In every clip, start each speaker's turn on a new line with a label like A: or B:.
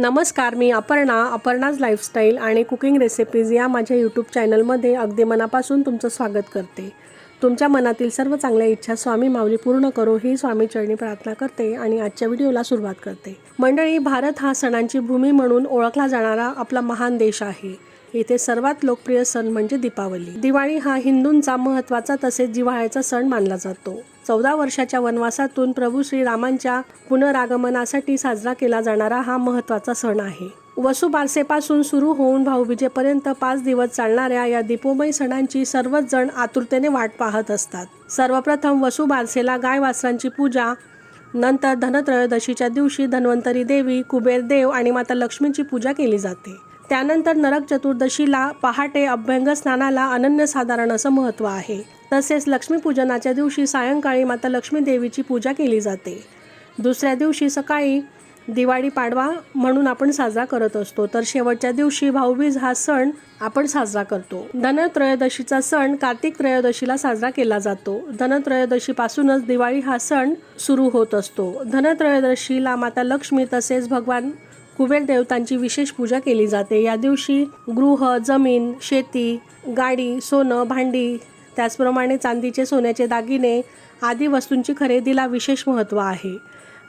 A: नमस्कार मी अपर्णा अपर्णाज लाईफस्टाईल आणि कुकिंग रेसिपीज या माझ्या यूट्यूब चॅनलमध्ये अगदी मनापासून तुमचं स्वागत करते. तुमच्या मनातील सर्व चांगल्या इच्छा स्वामी माऊली पूर्ण करो ही स्वामी चरणी प्रार्थना करते आणि आजच्या व्हिडिओला सुरुवात करते. मंडळी भारत हा सणांची भूमी म्हणून ओळखला जाणारा आपला महान देश आहे. येथे सर्वात लोकप्रिय सण म्हणजे दीपावली. दिवाळी हा हिंदूंचा महत्त्वाचा तसेच जिव्हाळ्याचा सण मानला जातो. चौदा वर्षाच्या वनवासातून प्रभू श्रीरामांच्या पुनरागमनासाठी साजरा केला जाणारा हा महत्त्वाचा सण आहे. वसुबारसेपासून सुरू होऊन भाऊबीजेपर्यंत पाच दिवस चालणाऱ्या या दीपोमय सणांची सर्वच जण आतुरतेने वाट पाहत असतात. सर्वप्रथम वसुबारसेला गाय वासरांची पूजा नंतर धनत्रयोदशीच्या दिवशी धन्वंतरी देवी कुबेर देव आणि माता लक्ष्मीची पूजा केली जाते. त्यानंतर नरक चतुर्दशीला पहाटे अभ्यंग स्नानाला अनन्यसाधारण असं महत्त्व आहे. तसेच लक्ष्मीपूजनाच्या दिवशी सायंकाळी माता लक्ष्मी देवीची पूजा केली जाते. दुसऱ्या दिवशी सकाळी दिवाळी पाडवा म्हणून आपण साजरा करत असतो. तर शेवटच्या दिवशी भाऊबीज हा सण आपण साजरा करतो. धनत्रयोदशीचा सण कार्तिक त्रयोदशीला साजरा केला जातो. धनत्रयोदशीपासूनच दिवाळी हा सण सुरू होत असतो. धनत्रयोदशीला माता लक्ष्मी तसेच भगवान कुबेर देवतांची विशेष पूजा केली जाते. या दिवशी गृह जमीन शेती गाडी सोनं भांडी त्याचप्रमाणे चांदीचे सोन्याचे दागिने आदी वस्तूंची खरेदीला विशेष महत्त्व आहे.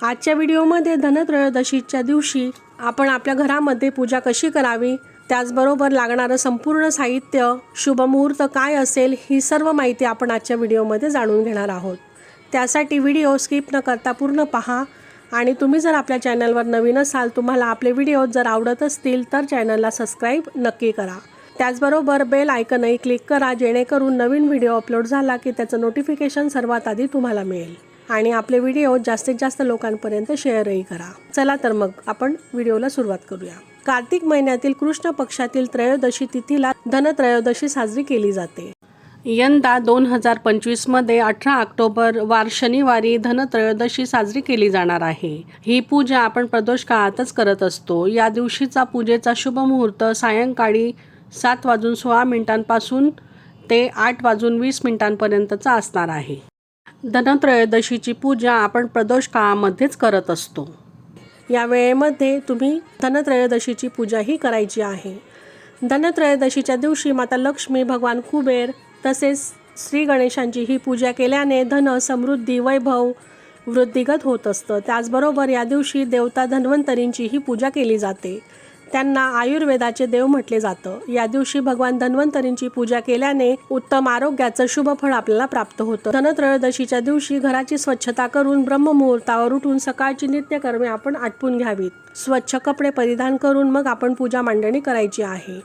A: आजच्या व्हिडिओमध्ये धनत्रयोदशीच्या दिवशी आपण आपल्या घरामध्ये पूजा कशी करावी त्याचबरोबर लागणारं संपूर्ण साहित्य शुभमुहूर्त काय असेल ही सर्व माहिती आपण आजच्या व्हिडिओमध्ये जाणून घेणार आहोत. त्यासाठी व्हिडिओ स्किप न करता पूर्ण पहा आणि तुम्ही जर आपल्या चॅनलवर नवीन असाल तुम्हाला आपले व्हिडिओ जर आवडत असतील तर चॅनलला सबस्क्राईब नक्की करा. त्याचबरोबर बेल आयकनही क्लिक करा जेणेकरून नवीन व्हिडिओ अपलोड झाला की त्याचं नोटिफिकेशन सर्वात आधी तुम्हाला मिळेल. आणि आपले व्हिडिओ जास्तीत जास्त लोकांपर्यंत शेअरही करा. चला तर मग आपण व्हिडिओला सुरुवात करूया. कार्तिक महिन्यातील कृष्ण पक्षातील त्रयोदशी तिथीला धनत्रयोदशी साजरी केली जाते. यंदा दोन हजार पंचवीसमध्ये अठरा ऑक्टोबर वार शनिवारी धनत्रयोदशी साजरी केली जाणार आहे. ही पूजा आपण प्रदोष काळातच करत असतो. या दिवशीचा पूजेचा शुभ मुहूर्त सायंकाळी सात वाजून सोळा मिनिटांपासून ते आठ वाजून वीस मिनिटांपर्यंतचा असणार आहे. धनत्रयोदशीची पूजा आपण प्रदोष काळामध्येच करत असतो. या वेळेमध्ये तुम्ही धनत्रयोदशीची पूजाही करायची आहे. धनत्रयोदशीच्या दिवशी माता लक्ष्मी भगवान कुबेर तसेच श्री गणेशांची ही पूजा केल्याने धन समृद्धी वैभव वृद्धिगत होत असतं. त्याचबरोबर या दिवशी देवता धन्वंतरींची ही पूजा केली जाते. त्यांना आयुर्वेदाचे देव म्हटले जातं. या दिवशी भगवान धन्वंतरींची पूजा केल्याने उत्तम आरोग्याचं शुभ फळ आपल्याला प्राप्त होतं. धनत्रयोदशीच्या दिवशी घराची स्वच्छता करून ब्रह्ममुहूर्तावर उठून सकाळची नित्यकर्मे आपण आटपून घ्यावीत. स्वच्छ कपडे परिधान करून मग आपण पूजा मांडणी करायची आहे.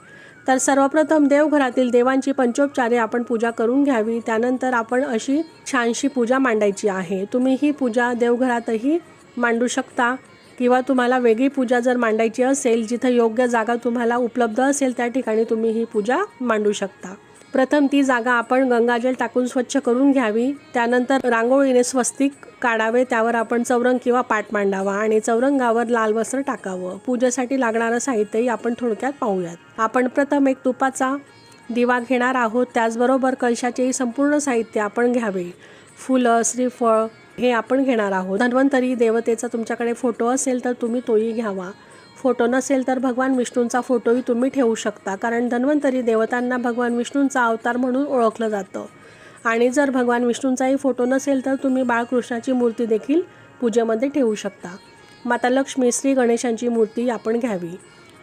A: तर सर्वप्रथम देवघरातील देवांची पंचोपचारे आपण पूजा करून घ्यावी. त्यानंतर आपण अशी छानशी पूजा मांडायची आहे. तुम्ही ही पूजा देवघरातही मांडू शकता. किंवा तुम्हाला वेगळी पूजा जर मांडायची असेल जिथं योग्य जागा तुम्हाला उपलब्ध असेल त्या ठिकाणी तुम्ही ही पूजा मांडू शकता. प्रथम ती जागा आपण गंगाजल टाकून स्वच्छ करून घ्यावी. त्यानंतर रांगोळीने स्वस्तिक काढावे त्यावर आपण चौरंग किंवा पाट मांडावा आणि चौरंगावर लाल वस्त्र टाकावं. पूजेसाठी लागणारं साहित्यही आपण थोडक्यात पाहूयात. आपण प्रथम एक तुपाचा दिवा घेणार आहोत. त्याचबरोबर कलशाचेही संपूर्ण साहित्य आपण घ्यावे. फुलं श्रीफळ हे आपण घेणार आहोत. धन्वंतरी देवतेचा तुमच्याकडे फोटो असेल तर तुम्ही तोही घ्यावा. फोटो नसेल तर भगवान विष्णूंचा फोटोही तुम्ही ठेवू शकता. कारण धन्वंतरी देवतांना भगवान विष्णूंचा अवतार म्हणून ओळखलं जातं. आणि जर भगवान विष्णूंचाही फोटो नसेल तर तुम्ही बाळकृष्णाची मूर्ती देखील पूजेमध्ये ठेवू शकता. माता लक्ष्मी श्री गणेशांची मूर्ती आपण घ्यावी.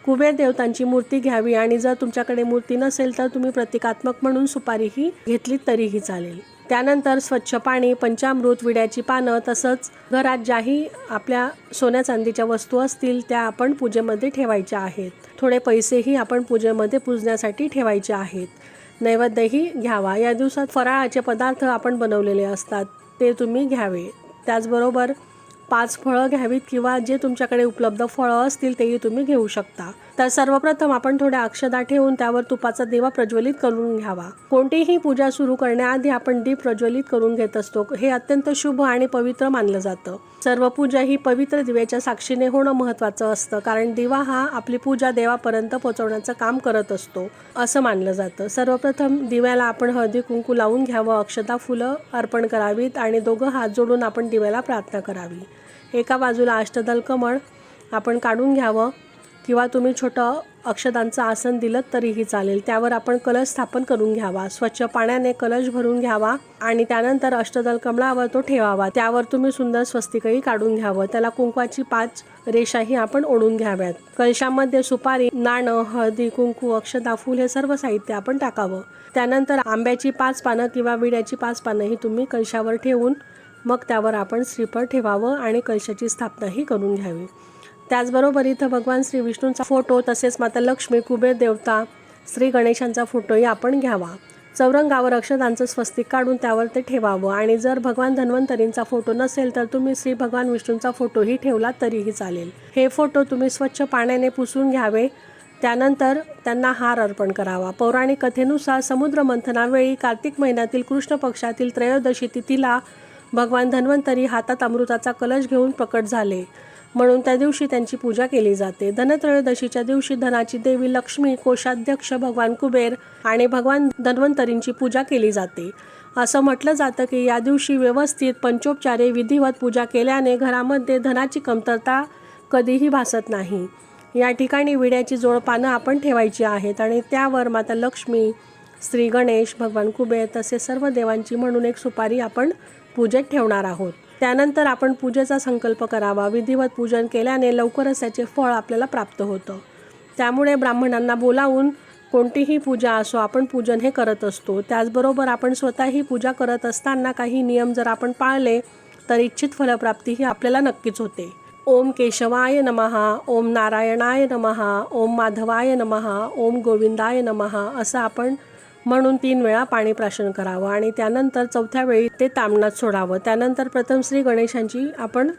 A: कुबेर देवतांची मूर्ती घ्यावी आणि जर तुमच्याकडे मूर्ती नसेल तर तुम्ही प्रतिकात्मक म्हणून सुपारीही घेतली तरीही चालेल. त्यानंतर स्वच्छ पाणी पंचामृत विड्याची पानं तसंच घरात ज्याही आपल्या सोन्या चांदीच्या वस्तू असतील त्या आपण पूजेमध्ये ठेवायच्या आहेत. थोडे पैसेही आपण पूजेमध्ये पूजण्यासाठी ठेवायचे आहेत. नैवेद्यही घ्यावा. या दिवसात फराळाचे पदार्थ आपण बनवलेले असतात. ते तुम्ही घ्यावे. त्याचबरोबर पाच फळं घ्यावीत किंवा जे तुमच्याकडे उपलब्ध फळं असतील तेही तुम्ही घेऊ शकता. तर सर्वप्रथम आपण थोड्या अक्षदा ठेवून त्यावर तुपाचा दिवा प्रज्वलित करून घ्यावा. कोणतीही पूजा सुरू करण्याआधी आपण दीप प्रज्वलित करून घेत असतो. हे अत्यंत शुभ आणि पवित्र मानलं जातं. सर्व पूजा ही पवित्र दिव्याच्या साक्षीने होणं महत्त्वाचं असतं कारण दिवा हा आपली पूजा देवापर्यंत पोहोचवण्याचं काम करत असतो असं मानलं जातं. सर्वप्रथम दिव्याला आपण हळदी कुंकू लावून घ्यावं अक्षता फुलं अर्पण करावीत आणि दोघं हात जोडून आपण दिव्याला प्रार्थना करावी. एका बाजूला अष्टदल कमळ आपण काढून घ्यावं किंवा तुम्ही छोटं अक्षदांचं आसन दिलं तरीही चालेल. त्यावर आपण कलश स्थापन करून घ्यावा. स्वच्छ पाण्याने कलश भरून घ्यावा आणि त्यानंतर अष्टदल कमळावर तो ठेवावा. त्यावर तुम्ही सुंदर स्वस्तिकही काढून घ्यावं. त्याला कुंकवाची पाच रेषाही आपण ओढून घ्याव्यात. कलशामध्ये सुपारी नाणं हळदी कुंकू अक्षदा फुल हे सर्व साहित्य आपण टाकावं. त्यानंतर आंब्याची पाच पानं किंवा विड्याची पाच पानंही तुम्ही कलशावर ठेवून मग त्यावर आपण श्रीफळ ठेवावं आणि कलशाची स्थापनाही करून घ्यावी. त्याचबरोबर इथं भगवान श्री विष्णूंचा फोटो तसेच माता लक्ष्मी कुबेर देवता श्री गणेशांचा फोटोही आपण घ्यावा. चौरंगावर अक्षदांचं स्वस्तिक काढून त्यावर ते ठेवावं. आणि जर भगवान धन्वंतरींचा फोटो नसेल तर तुम्ही श्री भगवान विष्णूंचा फोटोही ठेवला तरीही चालेल. हे फोटो तुम्ही स्वच्छ पाण्याने पुसून घ्यावे. त्यानंतर त्यांना हार अर्पण करावा. पौराणिक कथेनुसार समुद्र मंथनावेळी कार्तिक महिन्यातील कृष्ण पक्षातील त्रयोदशी तिथीला भगवान धन्वंतरी हातात अमृताचा कलश घेऊन प्रकट झाले. म्हणून त्या दिवशी त्यांची पूजा केली जाते. धनत्रयोदशीच्या दिवशी धनाची देवी लक्ष्मी कोषाध्यक्ष भगवान कुबेर आणि भगवान धन्वंतरींची पूजा केली जाते. असं म्हटलं जातं की या दिवशी व्यवस्थित पंचोपचारे विधिवत पूजा केल्याने घरामध्ये धनाची कमतरता कधीही भासत नाही. या ठिकाणी विड्याची जोड पानं आपण ठेवायची आहेत आणि त्यावर माता लक्ष्मी श्री गणेश भगवान कुबेर तसेच सर्व देवांची म्हणून एक सुपारी आपण पूजेत ठेवणार आहोत. त्यानंतर आपण पूजेचा संकल्प करावा. विधिवत पूजन केल्याने लवकरच त्याचे फळ आपल्याला प्राप्त होतं. त्यामुळे ब्राह्मणांना बोलावून कोणतीही पूजा असो आपण पूजन हे करत असतो. त्याचबरोबर आपण स्वतःही पूजा करत असताना काही नियम जर आपण पाळले तर इच्छित फलप्राप्ती ही आपल्याला नक्कीच होते. ओम केशवाय नमहा ओम नारायणाय नमहा ओम माधवाय नमहा ओम गोविंदाय नमहा असं आपण म्हणून तीन वेळा पाणी प्राशन करावं आणि त्यानंतर चौथ्या वेळी ते तामणात सोडावं. त्यानंतर प्रथम श्री गणेशांची आपण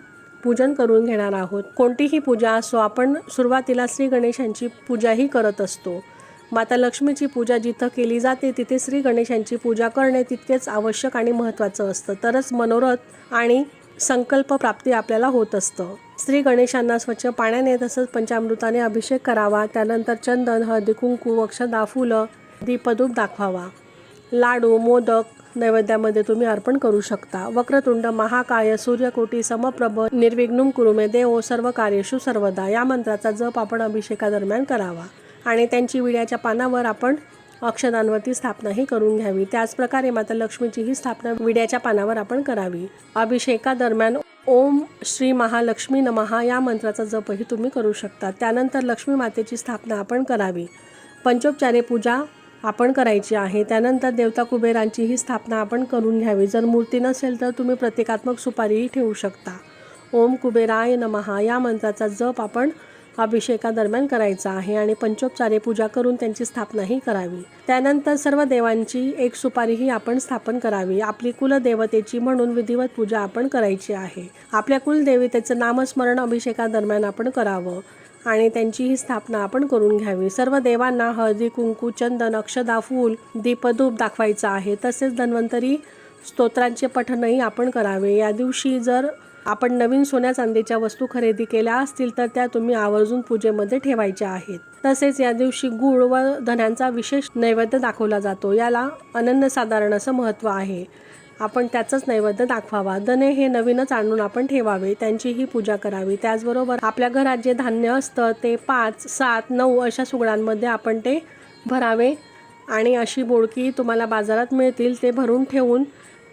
A: पूजन करून घेणार आहोत. कोणतीही पूजा असो आपण सुरुवातीला श्री गणेशांची पूजाही करत असतो. माता लक्ष्मीची पूजा जिथं केली जाते तिथे श्री गणेशांची पूजा करणे तितकेच आवश्यक आणि महत्त्वाचं असतं. तरच मनोरथ आणि संकल्प प्राप्ती आपल्याला होत असतं. श्री गणेशांना स्वच्छ पाण्याने तसंच पंचामृताने अभिषेक करावा. त्यानंतर चंदन हळदी कुंकू अक्षदा फुलं दीपधूप दाखवावा. लाडू मोदक नैवेद्यामध्ये तुम्ही अर्पण करू शकता. वक्रतुंड महाकाय सूर्यकोटी समप्रभ निर्विघ्नुम कुरुमे देव सर्व कार्यशु सर्वदा. या मंत्राचा जप आपण अभिषेकादरम्यान करावा. आणि त्यांची विड्याच्या पानावर आपण अक्षदांवरती स्थापनाही करून घ्यावी. त्याचप्रकारे माता लक्ष्मीची ही स्थापना विड्याच्या पानावर आपण करावी. अभिषेकादरम्यान ओम श्री महालक्ष्मी नमहा या मंत्राचा जपही तुम्ही करू शकता. त्यानंतर लक्ष्मी मातेची स्थापना आपण करावी. पंचोपचारे पूजा आपण करायची आहे. त्यानंतर देवता कुबेरांची ही स्थापना आपण करून घ्यावी. जर मूर्ती नसेल तर तुम्ही प्रतिकात्मक सुपारीही ठेवू शकता. ओम कुबेराय नमहा या मंत्राचा जप आपण अभिषेकादरम्यान करायचा आहे आणि पंचोपचारे पूजा करून त्यांची स्थापनाही करावी. त्यानंतर सर्व देवांची एक सुपारीही आपण स्थापन करावी. आपली कुलदेवतेची म्हणून विधिवत पूजा आपण करायची आहे. आपल्या कुलदेवतेचं नामस्मरण अभिषेकादरम्यान आपण करावं. आणि त्यांची ही स्थापना आपण करून घ्यावी. सर्व देवांना हळदी कुंकू चंदन अक्षदा फूल दीपधूप दाखवायचं आहे. तसेच धन्वंतरी स्तोत्रांचे पठणही आपण करावे. या दिवशी जर आपण नवीन सोन्या चांदीच्या वस्तू खरेदी केल्या असतील तर त्या तुम्ही आवर्जून पूजेमध्ये ठेवायच्या आहेत. तसेच या दिवशी गूळ व धन्यांचा विशेष नैवेद्य दाखवला जातो. याला अनन्यसाधारण असं महत्त्व आहे. आपण त्याचंच नैवेद्य दाखवावा. दने हे नवीनच आणून आपण ठेवावे. त्यांचीही पूजा करावी. त्याचबरोबर आपल्या घरात जे धान्य असतं ते पाच सात नऊ अशा सुगडांमध्ये आपण ते भरावे. आणि अशी बोडकी तुम्हाला बाजारात मिळतील ते भरून ठेवून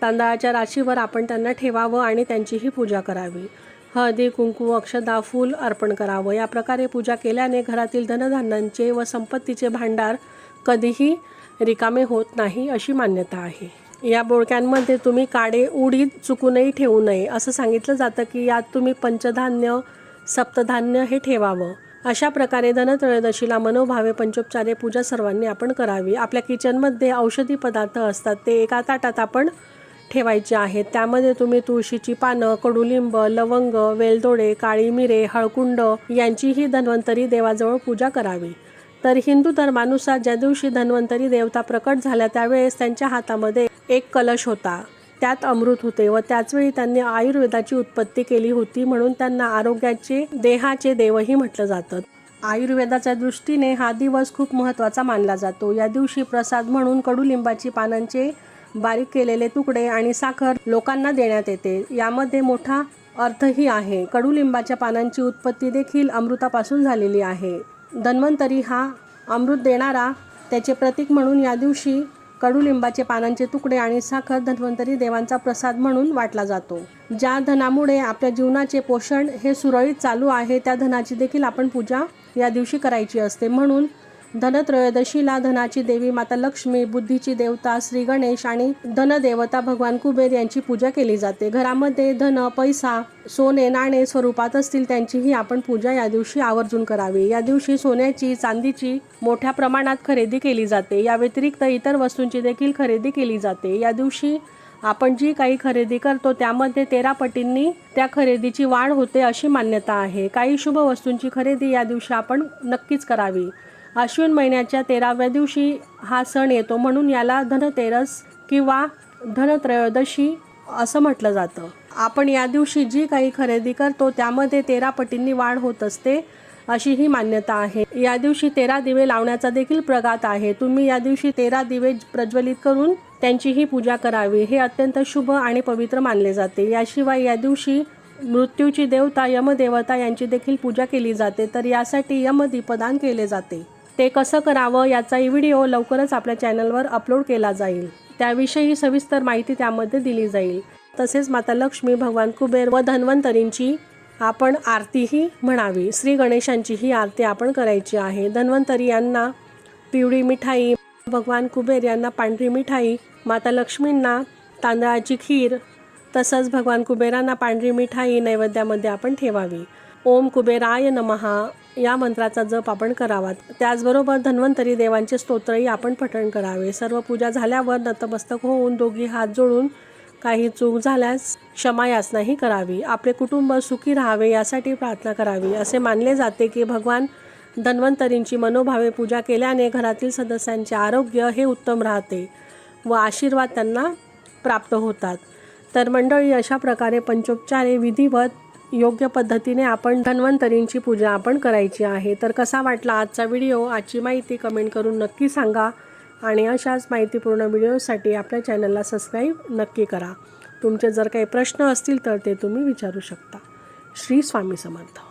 A: तांदळाच्या राशीवर आपण त्यांना ठेवावं आणि त्यांचीही पूजा करावी. हळदी कुंकू अक्षदा फूल अर्पण करावं. या प्रकारे पूजा केल्याने घरातील धनधान्यांचे व संपत्तीचे भांडार कधीही रिकामे होत नाही अशी मान्यता आहे. या बोळक्यांमध्ये तुम्ही काडे उडीद चुकूनही ठेवू नये असं सांगितलं जातं की यात तुम्ही पंचधान्य सप्तधान्य हे ठेवावं. अशा प्रकारे धनत्रयोदशीला मनोभावे पंचोपचारे पूजा सर्वांनी आपण करावी. आपल्या किचनमध्ये औषधी पदार्थ असतात ते एका ताटात आपण ठेवायचे आहेत. त्यामध्ये तुम्ही तुळशीची पानं कडुलिंब लवंग वेलदोडे काळी मिरे हळकुंड यांचीही धन्वंतरी देवाजवळ पूजा करावी. तर हिंदू धर्मानुसार ज्या दिवशी धन्वंतरी देवता प्रकट झाल्या त्यावेळेस त्यांच्या हातामध्ये एक कलश होता. त्यात अमृत होते व त्याचवेळी त्यांनी आयुर्वेदाची उत्पत्ती केली होती म्हणून त्यांना आरोग्याचे देहाचे देवही म्हटलं जातं. आयुर्वेदाच्या दृष्टीने हा दिवस खूप महत्त्वाचा मानला जातो. या दिवशी प्रसाद म्हणून कडुलिंबाची पानांचे बारीक केलेले तुकडे आणि साखर लोकांना देण्यात येते. यामध्ये मोठा अर्थही आहे. कडुलिंबाच्या पानांची उत्पत्ती देखील अमृतापासून झालेली आहे. धन्वंतरी हा अमृत देणारा त्याचे प्रतीक म्हणून या दिवशी कडुलिंबाचे पानांचे तुकडे आणि साखर धन्वंतरी देवांचा प्रसाद म्हणून वाटला जातो. ज्या धनामुळे आपल्या जीवनाचे पोषण हे सुरळीत चालू आहे त्या धनाची देखील आपण पूजा या दिवशी करायची असते. म्हणून धनत्रयोदशीला धनाची देवी माता लक्ष्मी बुद्धीची देवता श्री गणेश आणि धनदेवता भगवान कुबेर यांची पूजा केली जाते. घरामध्ये धन पैसा सोने नाणे स्वरूपात असतील त्यांचीही आपण पूजा या दिवशी आवर्जून करावी. या दिवशी सोन्याची चांदीची मोठ्या प्रमाणात खरेदी केली जाते. या व्यतिरिक्त इतर वस्तूंची देखील खरेदी केली जाते. या दिवशी आपण जी काही खरेदी करतो त्यामध्ये तेरा पटींनी त्या खरेदीची वाढ होते अशी मान्यता आहे. काही शुभ वस्तूंची खरेदी या दिवशी आपण नक्कीच करावी. अश्विन महिन्याच्या तेराव्या दिवशी हा सण येतो म्हणून याला धनतेरस किंवा धनत्रयोदशी असं म्हटलं जातं. आपण या दिवशी जी काही खरेदी करतो त्यामध्ये तेरा पटींनी वाढ होत असते अशी ही मान्यता आहे. या दिवशी तेरा दिवे लावण्याचा देखील प्रघात आहे. तुम्ही या दिवशी तेरा दिवे प्रज्वलित करून त्यांचीही पूजा करावी. हे अत्यंत शुभ आणि पवित्र मानले जाते. याशिवाय या दिवशी मृत्यूची देवता यमदेवता यांची देखील पूजा केली जाते. तर यासाठी यमदीपदान केले जाते. ते कसं करावं याचाही व्हिडिओ लवकरच आपल्या चॅनलवर अपलोड केला जाईल. त्याविषयी सविस्तर माहिती त्यामध्ये दिली जाईल. तसेच माता लक्ष्मी भगवान कुबेर व धन्वंतरींची आपण आरतीही म्हणावी. श्री गणेशांची ही आरती आपण करायची आहे. धन्वंतरी यांना पिवळी मिठाई भगवान कुबेर यांना पांढरी मिठाई माता लक्ष्मींना तांदळाची खीर तसंच भगवान कुबेरांना पांढरी मिठाई नैवेद्यामध्ये आपण ठेवावी. ओम कुबेराय नमहा या मंत्राचा जप आपण करावा त्याचबरोबर धन्वंतरी देवांचे स्तोत्रही आपण पठण करावे. सर्व पूजा झाल्यावर नतमस्तक होऊन दोघी हात जोडून काही चूक झाल्यास क्षमा याचनाही करावी. आपले कुटुंब सुखी राहावे यासाठी प्रार्थना करावी. असे मानले जाते की भगवान धन्वंतरींची मनोभावे पूजा केल्याने घरातील सदस्यांचे आरोग्य हे उत्तम राहते व आशीर्वाद त्यांना प्राप्त होतात. तर मंडळी अशा प्रकारे पंचोपचारे विधिवत योग्य पद्धतीने आपण धन्वंतरींची पूजा आपण करायची आहे. तर कसा वाटला आजचा व्हिडिओ? आजची माहिती कमेंट करून नक्की सांगा आणि अशाच माहितीपूर्ण व्हिडिओसाठी आपल्या चॅनलला सबस्क्राईब नक्की करा. तुमचे जर काही प्रश्न असतील तर ते तुम्ही विचारू शकता. श्री स्वामी समर्थ.